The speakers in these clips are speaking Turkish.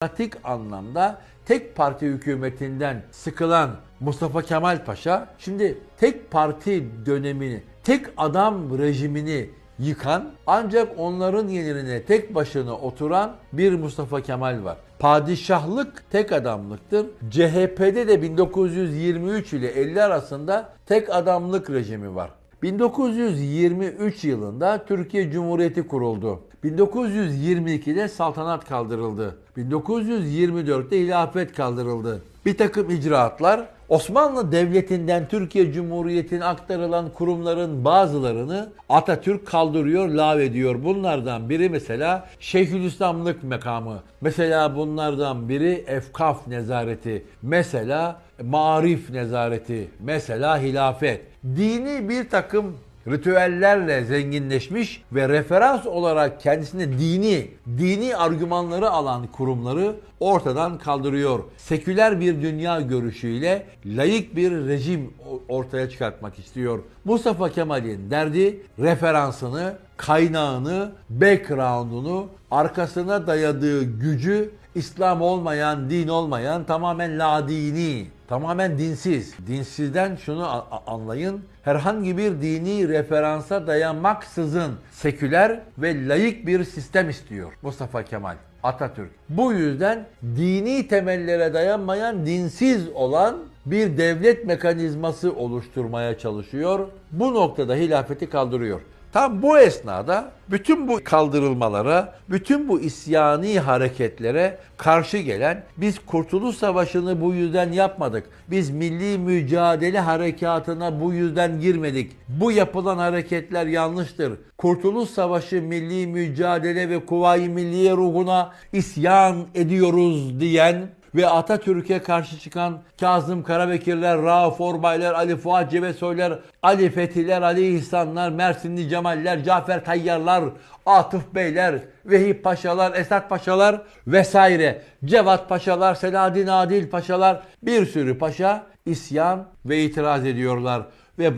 pratik anlamda tek parti hükümetinden sıkılan Mustafa Kemal Paşa şimdi tek parti dönemini, tek adam rejimini yıkan ancak onların yerine tek başına oturan bir Mustafa Kemal var. Padişahlık tek adamlıktır. CHP'de de 1923 ile 50 arasında tek adamlık rejimi var. 1923 yılında Türkiye Cumhuriyeti kuruldu. 1922'de saltanat kaldırıldı. 1924'te hilafet kaldırıldı. Bir takım icraatlar Osmanlı Devleti'nden Türkiye Cumhuriyeti'ne aktarılan kurumların bazılarını Atatürk kaldırıyor, lağvediyor. Bunlardan biri mesela Şeyhülislamlık mekamı. Mesela bunlardan biri Efkaf nezareti. Mesela Marif nezareti. Mesela hilafet. Dini bir takım ritüellerle zenginleşmiş ve referans olarak kendisine dini, dini argümanları alan kurumları ortadan kaldırıyor. Seküler bir dünya görüşüyle layık bir rejim ortaya çıkartmak istiyor. Mustafa Kemal'in derdi referansını, kaynağını, background'unu, arkasına dayadığı gücü İslam olmayan, din olmayan, tamamen ladini, tamamen dinsiz. Dinsizden şunu anlayın, herhangi bir dini referansa dayanmaksızın seküler ve layık bir sistem istiyor Mustafa Kemal. Atatürk. Bu yüzden dini temellere dayanmayan, dinsiz olan bir devlet mekanizması oluşturmaya çalışıyor. Bu noktada hilafeti kaldırıyor. Tam bu esnada bütün bu kaldırılmalara, bütün bu isyani hareketlere karşı gelen biz Kurtuluş Savaşı'nı bu yüzden yapmadık. Biz milli mücadele harekatına bu yüzden girmedik. Bu yapılan hareketler yanlıştır. Kurtuluş Savaşı milli mücadele ve kuvayi milliye ruhuna isyan ediyoruz diyen ve Atatürk'e karşı çıkan Kazım Karabekirler, Rauf Orbaylar, Ali Fuat Cebesoylar, Ali Fethiler, Ali İhsanlar, Mersinli Cemaller, Cafer Tayyarlar, Atıf Beyler, Vehip Paşalar, Esat Paşalar vesaire, Cevat Paşalar, Selahaddin Adil Paşalar bir sürü paşa isyan ve itiraz ediyorlar. Ve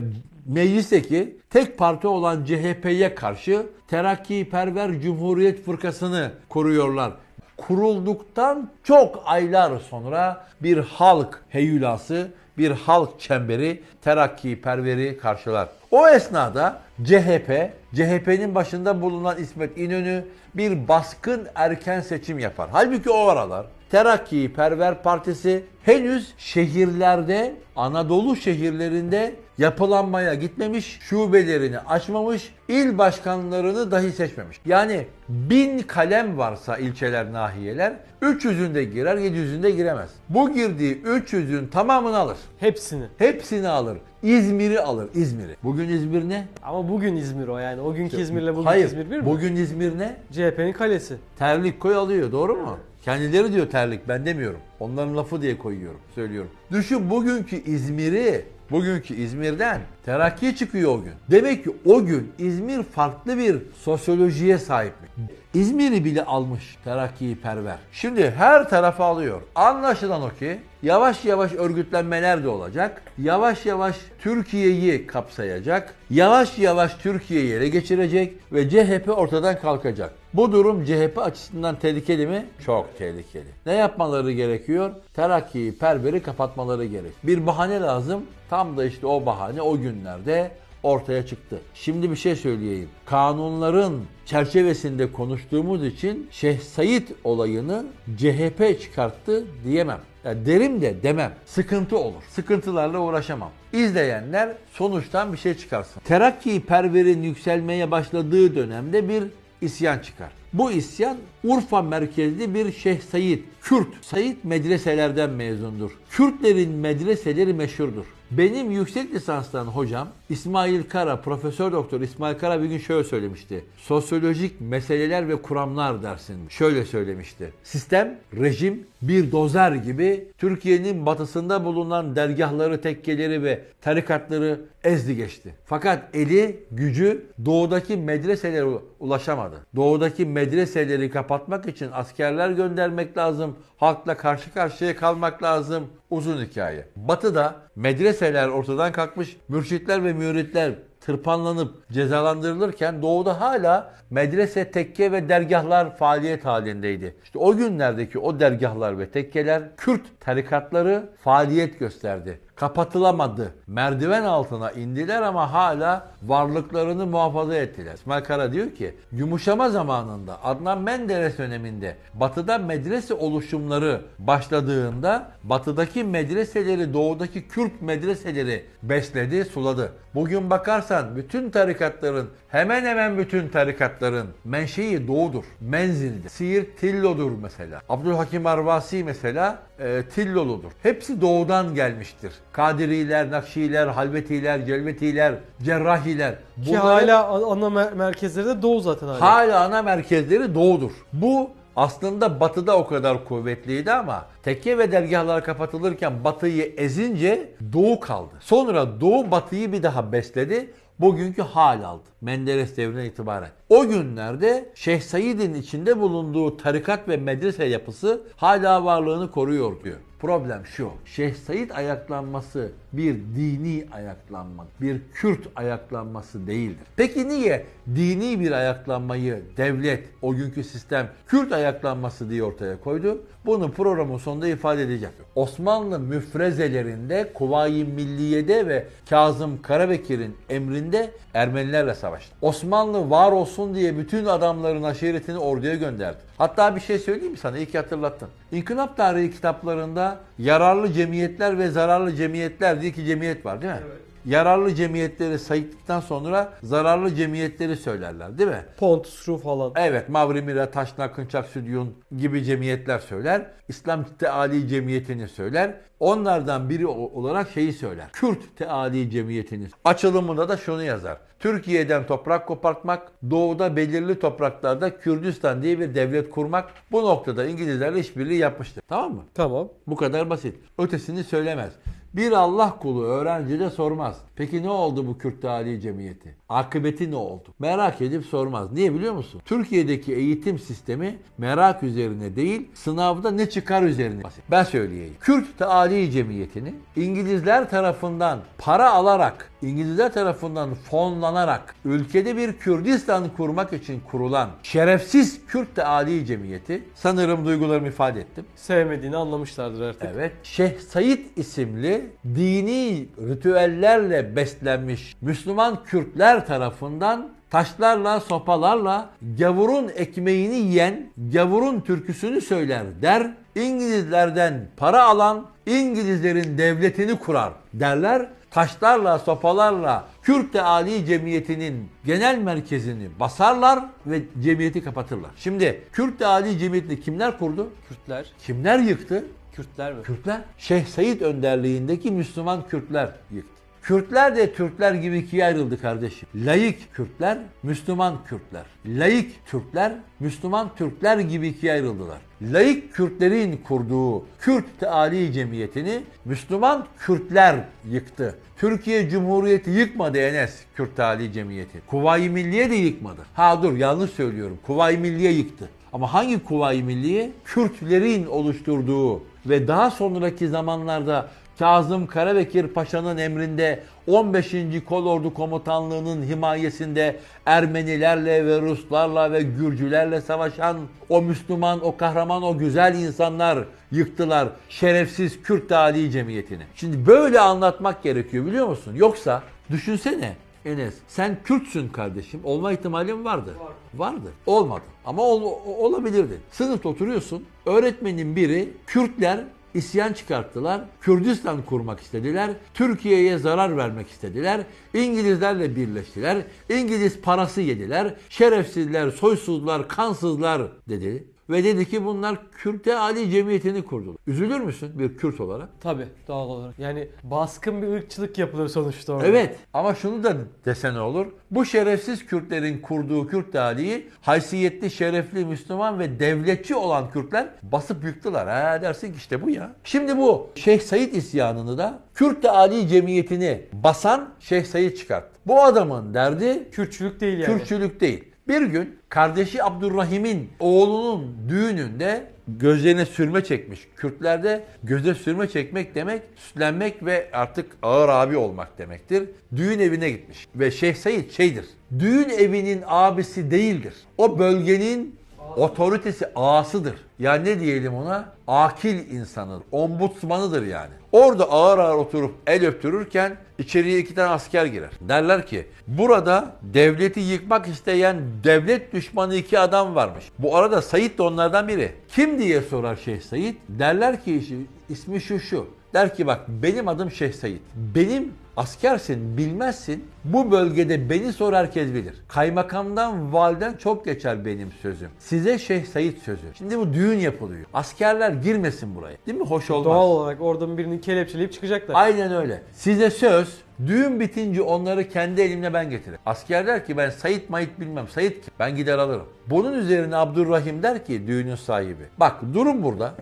meclisteki tek parti olan CHP'ye karşı Terakkiperver Cumhuriyet Fırkası'nı koruyorlar kurulduktan çok aylar sonra bir halk heyulası, bir halk çemberi terakki perveri karşılar. O esnada CHP, CHP'nin başında bulunan İsmet İnönü bir baskın erken seçim yapar. Halbuki o aralar Terakki Perver Partisi henüz şehirlerde, Anadolu şehirlerinde yapılanmaya gitmemiş, şubelerini açmamış, il başkanlarını dahi seçmemiş. Yani bin kalem varsa ilçeler, nahiyeler 300'ünde girer, 700'ünde giremez. Bu girdiği 300'ün tamamını alır. Hepsini. Hepsini alır. İzmir'i alır, İzmir'i. Bugün İzmir ne? Ama bugün İzmir o yani. O günkü İzmir'le bugünkü Hayır, İzmir bir mi? bugün İzmir ne? CHP'nin kalesi. Terlik koy alıyor doğru mu? Kendileri diyor terlik ben demiyorum. Onların lafı diye koyuyorum, söylüyorum. Düşün bugünkü İzmir'i, bugünkü İzmir'den terakki çıkıyor o gün. Demek ki o gün İzmir farklı bir sosyolojiye sahip mi? İzmir'i bile almış terakkiyi perver. Şimdi her tarafa alıyor. Anlaşılan o ki yavaş yavaş örgütlenmeler de olacak. Yavaş yavaş Türkiye'yi kapsayacak. Yavaş yavaş Türkiye'yi ele geçirecek ve CHP ortadan kalkacak. Bu durum CHP açısından tehlikeli mi? Çok tehlikeli. Ne yapmaları gerekiyor? Terakkiyi, perveri kapatmaları gerek. Bir bahane lazım. Tam da işte o bahane o günlerde ortaya çıktı. Şimdi bir şey söyleyeyim. Kanunların çerçevesinde konuştuğumuz için Şeyh Said olayını CHP çıkarttı diyemem. Ya derim de demem. Sıkıntı olur. Sıkıntılarla uğraşamam. İzleyenler sonuçtan bir şey çıkarsın. Terakki perverin yükselmeye başladığı dönemde bir isyan çıkar. Bu isyan Urfa merkezli bir Şeyh Said, Kürt. Said medreselerden mezundur. Kürtlerin medreseleri meşhurdur. Benim yüksek lisanstan hocam İsmail Kara, Profesör Doktor İsmail Kara bir gün şöyle söylemişti. Sosyolojik meseleler ve kuramlar dersinde. Şöyle söylemişti. Sistem, rejim bir dozer gibi Türkiye'nin batısında bulunan dergahları, tekkeleri ve tarikatları ezdi geçti. Fakat eli, gücü doğudaki medreselere ulaşamadı. Doğudaki medreseleri kapatmak için askerler göndermek lazım. Halkla karşı karşıya kalmak lazım. Uzun hikaye. Batı'da medreseler ortadan kalkmış, mürşitler ve müritler tırpanlanıp cezalandırılırken doğuda hala medrese, tekke ve dergahlar faaliyet halindeydi. İşte o günlerdeki o dergahlar ve tekkeler Kürt tarikatları faaliyet gösterdi. Kapatılamadı. Merdiven altına indiler ama hala varlıklarını muhafaza ettiler. İsmail Kara diyor ki yumuşama zamanında Adnan Menderes döneminde batıda medrese oluşumları başladığında batıdaki medreseleri doğudaki Kürt medreseleri besledi, suladı. Bugün bakarsan bütün tarikatların hemen hemen bütün tarikatların menşei doğudur. Menzil'dir. Siirt Tillo'dur mesela. Abdülhakim Arvasi mesela e, Tilloludur. Hepsi doğudan gelmiştir. Kadiriler, Nakşiler, Halvetiler, Celvetiler, Cerrahiler. Ki Bunlar hala ana mer- merkezleri de Doğu zaten hala. hala ana merkezleri doğudur. Bu aslında batıda o kadar kuvvetliydi ama tekke ve dergahlar kapatılırken batıyı ezince doğu kaldı. Sonra doğu batıyı bir daha besledi. Bugünkü hal aldı. Menderes devrine itibaren. O günlerde Şeyh Said'in içinde bulunduğu tarikat ve medrese yapısı hala varlığını koruyor diyor. Problem şu. Şeyh Said ayaklanması bir dini ayaklanma, bir Kürt ayaklanması değildir. Peki niye dini bir ayaklanmayı devlet, o günkü sistem Kürt ayaklanması diye ortaya koydu? Bunu programın sonunda ifade edeceğim. Osmanlı müfrezelerinde Kuvayi Milliye'de ve Kazım Karabekir'in emrinde Ermenilerle savaştı. Osmanlı var olsun diye bütün adamların aşiretini orduya gönderdi. Hatta bir şey söyleyeyim mi sana? İyi ki hatırlattın. İnkılap tarihi kitaplarında yararlı cemiyetler ve zararlı cemiyetler diye iki cemiyet var değil mi? Yararlı cemiyetleri sayıklıktan sonra zararlı cemiyetleri söylerler değil mi? Pontus, Ru falan. Evet Mavri Mira, Taşna, Kınçak, Südyun gibi cemiyetler söyler. İslam Teali Cemiyeti'ni söyler. Onlardan biri olarak şeyi söyler. Kürt Teali Cemiyeti'ni. Açılımında da şunu yazar. Türkiye'den toprak kopartmak, doğuda belirli topraklarda Kürdistan diye bir devlet kurmak. Bu noktada İngilizlerle işbirliği yapmıştır. Tamam mı? Tamam. Bu kadar basit. Ötesini söylemez. Bir Allah kulu öğrenci de sormaz. Peki ne oldu bu Kürt Tali Cemiyeti? Akıbeti ne oldu? Merak edip sormaz. Niye biliyor musun? Türkiye'deki eğitim sistemi merak üzerine değil, sınavda ne çıkar üzerine. Ben söyleyeyim. Kürt Tali Cemiyeti'ni İngilizler tarafından para alarak, İngilizler tarafından fonlanarak ülkede bir Kürdistan kurmak için kurulan şerefsiz Kürt Tali Cemiyeti sanırım duygularımı ifade ettim. Sevmediğini anlamışlardır artık. Evet. Şeyh Said isimli dini ritüellerle beslenmiş Müslüman Kürtler tarafından taşlarla, sopalarla gavurun ekmeğini yiyen, gavurun türküsünü söyler der. İngilizlerden para alan, İngilizlerin devletini kurar derler. Taşlarla, sopalarla Kürt Ali Cemiyeti'nin genel merkezini basarlar ve cemiyeti kapatırlar. Şimdi Kürt Ali Cemiyeti'ni kimler kurdu? Kürtler. Kimler yıktı? Kürtler mi? Kürtler. Şeyh Said önderliğindeki Müslüman Kürtler yıktı. Kürtler de Türkler gibi ikiye ayrıldı kardeşim. Laik Kürtler, Müslüman Kürtler. Laik Türkler, Müslüman Türkler gibi ikiye ayrıldılar. Laik Kürtlerin kurduğu Kürt Teali Cemiyeti'ni Müslüman Kürtler yıktı. Türkiye Cumhuriyeti yıkmadı Enes Kürt Teali Cemiyeti. Kuvayi Milliye de yıkmadı. Ha dur yanlış söylüyorum. Kuvayi Milliye yıktı. Ama hangi Kuvayi Milliye? Kürtlerin oluşturduğu ve daha sonraki zamanlarda Kazım Karabekir Paşa'nın emrinde 15. Kolordu Komutanlığı'nın himayesinde Ermenilerle ve Ruslarla ve Gürcülerle savaşan o Müslüman, o kahraman, o güzel insanlar yıktılar şerefsiz Kürt Dali Cemiyeti'ni. Şimdi böyle anlatmak gerekiyor biliyor musun? Yoksa düşünsene Enes sen Kürtsün kardeşim. Olma ihtimalin vardı. Vardı. Olmadı. Ama ol- olabilirdi. Sınıfta oturuyorsun. Öğretmenin biri Kürtler isyan çıkarttılar. Kürdistan kurmak istediler. Türkiye'ye zarar vermek istediler. İngilizlerle birleştiler. İngiliz parası yediler. Şerefsizler, soysuzlar, kansızlar dedi. Ve dedi ki bunlar Kürte Ali Cemiyeti'ni kurdular. Üzülür müsün bir Kürt olarak? Tabii doğal olarak. Yani baskın bir ırkçılık yapılır sonuçta orada. Evet ama şunu da desen olur. Bu şerefsiz Kürtlerin kurduğu Kürt Dali'yi haysiyetli, şerefli, Müslüman ve devletçi olan Kürtler basıp yıktılar. Ha dersin ki işte bu ya. Şimdi bu Şeyh Said isyanını da Kürt Ali Cemiyeti'ni basan Şeyh Said çıkarttı. Bu adamın derdi Kürtçülük değil yani. Kürtçülük değil. Bir gün Kardeşi Abdurrahim'in oğlunun düğününde gözlerine sürme çekmiş. Kürtlerde göze sürme çekmek demek süslenmek ve artık ağır abi olmak demektir. Düğün evine gitmiş ve Şeyh Said şeydir. Düğün evinin abisi değildir. O bölgenin otoritesi ağasıdır. Yani ne diyelim ona? Akil insanıdır. Ombudsmanıdır yani. Orada ağır ağır oturup el öptürürken içeriye iki tane asker girer. Derler ki burada devleti yıkmak isteyen devlet düşmanı iki adam varmış. Bu arada Said de onlardan biri. Kim diye sorar Şeyh Said. Derler ki ismi şu şu. Der ki bak benim adım Şeyh Said. Benim askersin bilmezsin. Bu bölgede beni sor herkes bilir. Kaymakamdan validen çok geçer benim sözüm. Size Şeyh Said sözü. Şimdi bu düğün yapılıyor. Askerler girmesin buraya. Değil mi? Hoş olmaz. Doğal olarak oradan birini kelepçeleyip çıkacaklar. Aynen öyle. Size söz. Düğün bitince onları kendi elimle ben getiririm. Asker der ki ben Sayit Mayit bilmem. Sayit kim? Ben gider alırım. Bunun üzerine Abdurrahim der ki düğünün sahibi. Bak durun burada.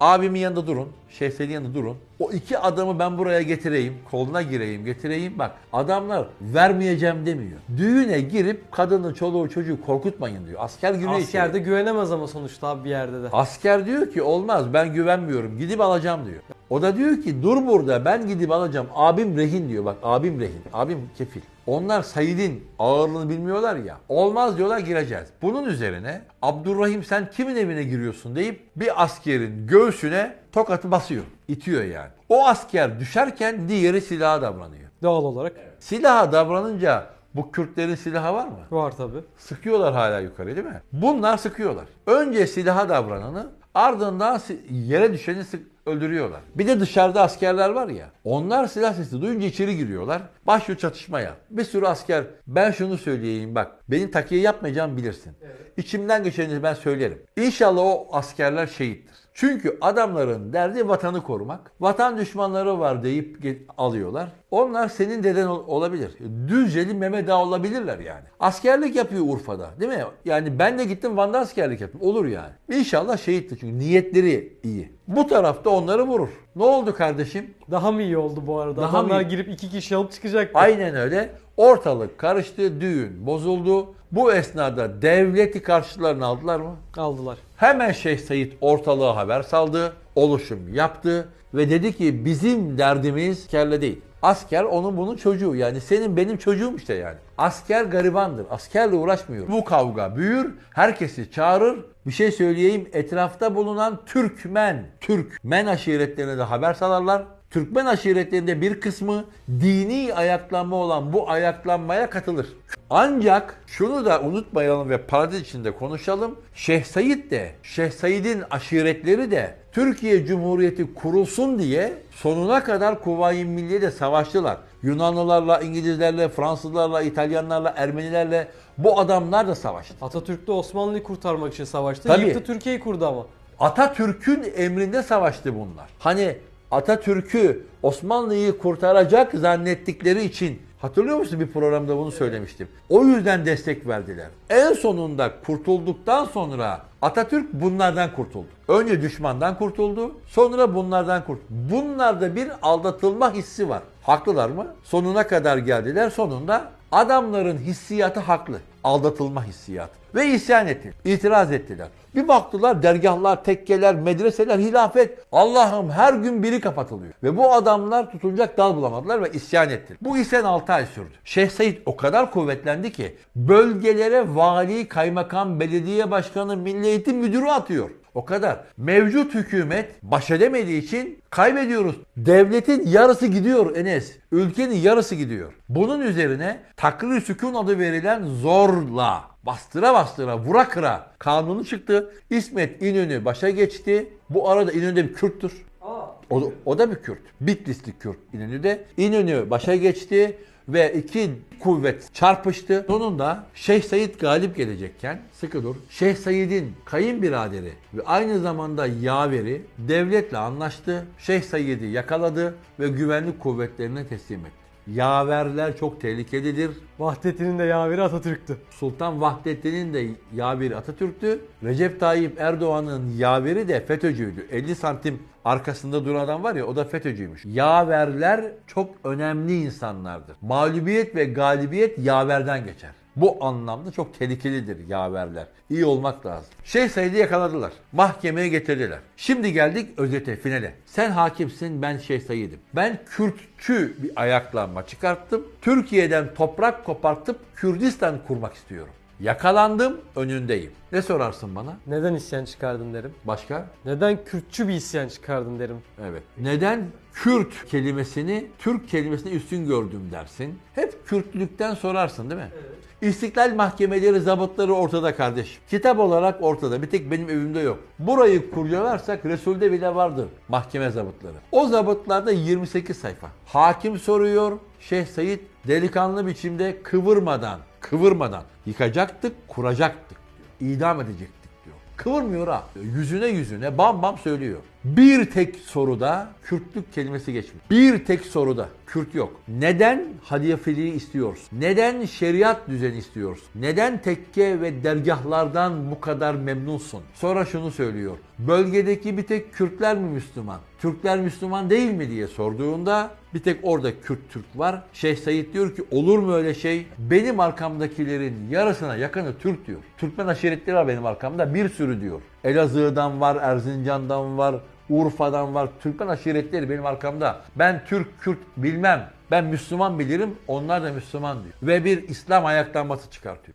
Abimin yanında durun. Şehzadinin yanında durun. O iki adamı ben buraya getireyim. Koluna gireyim, getireyim. Bak adamlar vermeyeceğim demiyor. Düğüne girip kadını, çoluğu, çocuğu korkutmayın diyor. Asker giriyor içeri. Asker de güvenemez ama sonuçta abi bir yerde de. Asker diyor ki olmaz ben güvenmiyorum gidip alacağım diyor. O da diyor ki dur burada ben gidip alacağım. Abim rehin diyor bak abim rehin. Abim kefil. Onlar Said'in ağırlığını bilmiyorlar ya. Olmaz diyorlar gireceğiz. Bunun üzerine Abdurrahim sen kimin evine giriyorsun deyip bir askerin göğsüne tokatı basıyor. İtiyor yani. O asker düşerken diğeri silaha davranıyor. Doğal olarak. Silaha davranınca bu Kürtlerin silahı var mı? Var tabi. Sıkıyorlar hala yukarı değil mi? Bunlar sıkıyorlar. Önce silaha davrananı ardından yere düşeni sık öldürüyorlar. Bir de dışarıda askerler var ya. Onlar silah sesi duyunca içeri giriyorlar. Başlıyor çatışmaya. Bir sürü asker ben şunu söyleyeyim bak. Benim takiye yapmayacağım bilirsin. İçimden geçeni ben söylerim. İnşallah o askerler şehittir. Çünkü adamların derdi vatanı korumak. Vatan düşmanları var deyip alıyorlar. Onlar senin deden ol- olabilir. Düzceli Mehmet Ağa olabilirler yani. Askerlik yapıyor Urfa'da değil mi? Yani ben de gittim Van'da askerlik yaptım. Olur yani. İnşallah şehittir çünkü niyetleri iyi. Bu tarafta onları vurur. Ne oldu kardeşim? Daha mı iyi oldu bu arada? Daha Adamlar mı girip iki kişi alıp çıkacak. Aynen öyle. Ortalık karıştı, düğün bozuldu. Bu esnada devleti karşılarına aldılar mı? Aldılar. Hemen Şeyh Said ortalığa haber saldı, oluşum yaptı ve dedi ki bizim derdimiz kelle değil. Asker onun bunun çocuğu yani senin benim çocuğum işte yani. Asker garibandır. Askerle uğraşmıyor. Bu kavga büyür. Herkesi çağırır. Bir şey söyleyeyim. Etrafta bulunan Türkmen, Türkmen aşiretlerine de haber salarlar. Türkmen aşiretlerinde bir kısmı dini ayaklanma olan bu ayaklanmaya katılır. Ancak şunu da unutmayalım ve parantez içinde konuşalım. Şeyh Said de, Şeyh Said'in aşiretleri de Türkiye Cumhuriyeti kurulsun diye sonuna kadar Kuvayi Milliye de savaştılar. Yunanlılarla, İngilizlerle, Fransızlarla, İtalyanlarla, Ermenilerle bu adamlar da savaştı. Atatürk de Osmanlı'yı kurtarmak için savaştı. Tabii. Yıktı Türkiye'yi kurdu ama. Atatürk'ün emrinde savaştı bunlar. Hani Atatürk'ü Osmanlı'yı kurtaracak zannettikleri için hatırlıyor musun bir programda bunu söylemiştim. O yüzden destek verdiler. En sonunda kurtulduktan sonra Atatürk bunlardan kurtuldu. Önce düşmandan kurtuldu, sonra bunlardan kurtuldu. Bunlarda bir aldatılma hissi var. Haklılar mı? Sonuna kadar geldiler. Sonunda adamların hissiyatı haklı. Aldatılma hissiyatı. Ve isyan etti. İtiraz ettiler. Bir baktılar dergahlar, tekkeler, medreseler, hilafet. Allah'ım her gün biri kapatılıyor. Ve bu adamlar tutunacak dal bulamadılar ve isyan ettiler. Bu isyan 6 ay sürdü. Şeyh Said o kadar kuvvetlendi ki bölgelere vali, kaymakam, belediye başkanı, milli eğitim müdürü atıyor. O kadar. Mevcut hükümet baş edemediği için kaybediyoruz. Devletin yarısı gidiyor Enes. Ülkenin yarısı gidiyor. Bunun üzerine takrir sükun adı verilen zorla bastıra bastıra vura kıra kanunu çıktı. İsmet İnönü başa geçti. Bu arada İnönü de bir Kürttür. O, o da bir Kürt. Bitlisli Kürt İnönü de. İnönü başa geçti ve iki kuvvet çarpıştı. Sonunda Şeyh Said galip gelecekken sıkı dur. Şeyh Said'in kayınbiraderi ve aynı zamanda yaveri devletle anlaştı. Şeyh Said'i yakaladı ve güvenlik kuvvetlerine teslim etti. Yaverler çok tehlikelidir. Vahdettin'in de yaveri Atatürk'tü. Sultan Vahdettin'in de yaveri Atatürk'tü. Recep Tayyip Erdoğan'ın yaveri de FETÖ'cüydü. 50 santim arkasında duran adam var ya o da FETÖ'cüymüş. Yaverler çok önemli insanlardır. Mağlubiyet ve galibiyet yaverden geçer. Bu anlamda çok tehlikelidir yaverler. İyi olmak lazım. Şeyh Said'i yakaladılar. Mahkemeye getirdiler. Şimdi geldik özete, finale. Sen hakimsin, ben Şeyh Said'im. Ben Kürtçü bir ayaklanma çıkarttım. Türkiye'den toprak kopartıp Kürdistan kurmak istiyorum. Yakalandım, önündeyim. Ne sorarsın bana? Neden isyan çıkardın derim. Başka? Neden Kürtçü bir isyan çıkardın derim. Evet. Neden Kürt kelimesini Türk kelimesine üstün gördüm dersin? Hep Kürtlükten sorarsın değil mi? İstiklal mahkemeleri, zabıtları ortada kardeş. Kitap olarak ortada. Bir tek benim evimde yok. Burayı kurcalarsak Resul'de bile vardır mahkeme zabıtları. O zabıtlarda 28 sayfa. Hakim soruyor. Şeyh Said delikanlı biçimde kıvırmadan, kıvırmadan yıkacaktık, kuracaktık diyor. İdam edecektik diyor. Kıvırmıyor ha. Yüzüne yüzüne bam bam söylüyor. Bir tek soruda Kürtlük kelimesi geçmiyor. Bir tek soruda Kürt yok. Neden hadiyefiliği istiyoruz? Neden şeriat düzeni istiyoruz? Neden tekke ve dergahlardan bu kadar memnunsun? Sonra şunu söylüyor. Bölgedeki bir tek Kürtler mi Müslüman? Türkler Müslüman değil mi diye sorduğunda bir tek orada Kürt Türk var. Şeyh Said diyor ki olur mu öyle şey? Benim arkamdakilerin yarısına yakını Türk diyor. Türkmen aşiretleri var benim arkamda bir sürü diyor. Elazığ'dan var, Erzincan'dan var, Urfa'dan var. Türkmen aşiretleri benim arkamda. Ben Türk, Kürt bilmem. Ben Müslüman bilirim, onlar da Müslüman diyor. Ve bir İslam ayaklanması çıkartıyor.